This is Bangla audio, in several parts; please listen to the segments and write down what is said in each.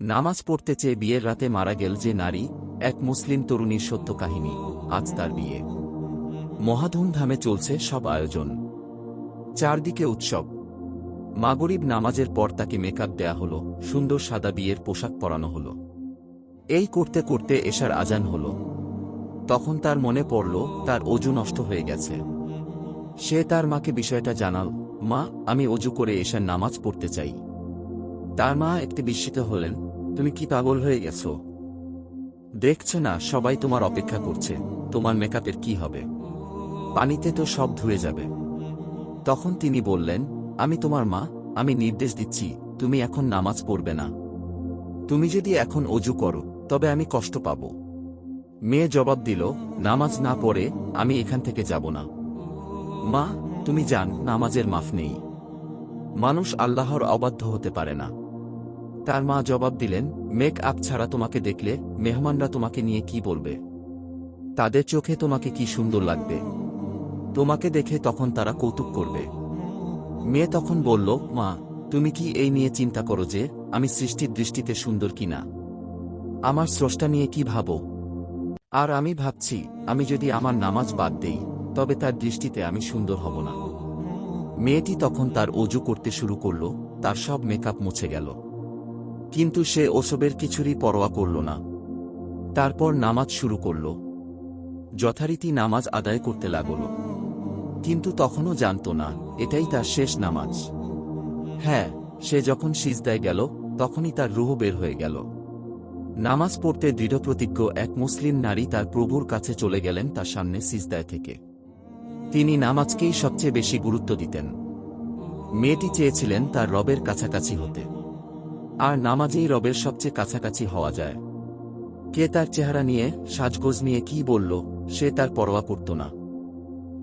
নামাজ পড়তে চেয়ে বিয়ের রাতে মারা গেল যে নারী, এক মুসলিম তরুণীর সত্য কাহিনী। আজ তার বিয়ে। মহাধুমধামে চলছে সব আয়োজন। চারদিকে উৎসব। মাগরিব নামাজের পর তাকে মেকআপ দেয়া হলো, সুন্দর সাদা বিয়ের পোশাক পরানো হলো। এই করতে করতে এশার আজান হলো। তখন তার মনে পড়ল, তার অজু নষ্ট হয়ে গেছে। সে তার মাকে বিষয়টা জানাল, মা, আমি অজু করে এশার নামাজ পড়তে চাই। তার মা একটি বিস্মিত হলেন তুমি কি পাগল হয়ে গেছো? দেখছ না, সবাই তোমার অপেক্ষা করছে, তোমার মেকআপের কি হবে? পানিতে তো সব ধুয়ে যাবে। তখন তিনি বললেন, আমি তোমার মা, আমি নির্দেশ দিচ্ছি, তুমি এখন নামাজ পড়বে না। তুমি যদি এখন অজু করো, তবে আমি কষ্ট পাব। মেয়ে জবাব দিল, নামাজ না পড়ে আমি এখান থেকে যাব না। মা, তুমি জান, নামাজের মাফ নেই। মানুষ আল্লাহর অবাধ্য হতে পারে না। তার মা জবাব দিলেন মেক আপ ছাড়া তোমাকে দেখলে, মেহমানরা তোমাকে নিয়ে কি বলবে? তাদের চোখে তোমাকে কি সুন্দর লাগবে? তোমাকে দেখে তখন তারা কৌতুক করবে। মেয়ে তখন বলল, মা, তুমি কি এই নিয়ে চিন্তা করো যে, আমি সৃষ্টির দৃষ্টিতে সুন্দর কিনা আমার স্রষ্টা নিয়ে কি ভাবো? আর আমি ভাবছি, আমি যদি আমার নামাজ বাদ দেই, তবে তার দৃষ্টিতে আমি সুন্দর হব না। মেয়েটি তখন তার অজু করতে শুরু করল, তার সব মেকআপ মুছে গেল। কিন্তু সে ওসবের কিছুরই পরোয়া করল না। তারপর নামাজ শুরু করল। যথারীতি নামাজ আদায় করতে লাগল। কিন্তু তখনও জানত না, এটাই তার শেষ নামাজ। হ্যাঁ সে যখন সিজদায় গেল, তখনই তার রুহ বের হয়ে গেল। নামাজ পড়তে দৃঢ়প্রতিজ্ঞ এক মুসলিম নারী তার প্রভুর কাছে চলে গেলেন তার সামনে সিজদায় থেকে। তিনি নামাজকেই সবচেয়ে বেশি গুরুত্ব দিতেন। মেয়েটি চেয়েছিলেন তার রবের কাছাকাছি হতে। আর নামাজেই রবের সবচেয়ে কাছাকাছি হওয়া যায়। কে তার চেহারা নিয়ে সাজগোজ নিয়ে কি বলল, সে তার পরোয়া করত না।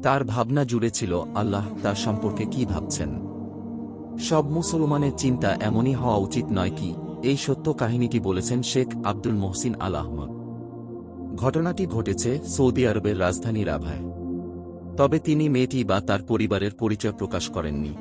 তার ভাবনা জুড়ে ছিল আল্লাহ তার সম্পর্কে কি ভাবছেন। সব মুসলমানের চিন্তা এমনই হওয়া উচিত নয় কি, এই সত্য কাহিনীটি বলেছেন শেখ আব্দুল মোহসিন আল আহমদ। ঘটনাটি ঘটেছে সৌদি আরবের রাজধানী রাভায়। তবে তিনি মেয়েটি বা তার পরিবারের পরিচয় প্রকাশ করেননি।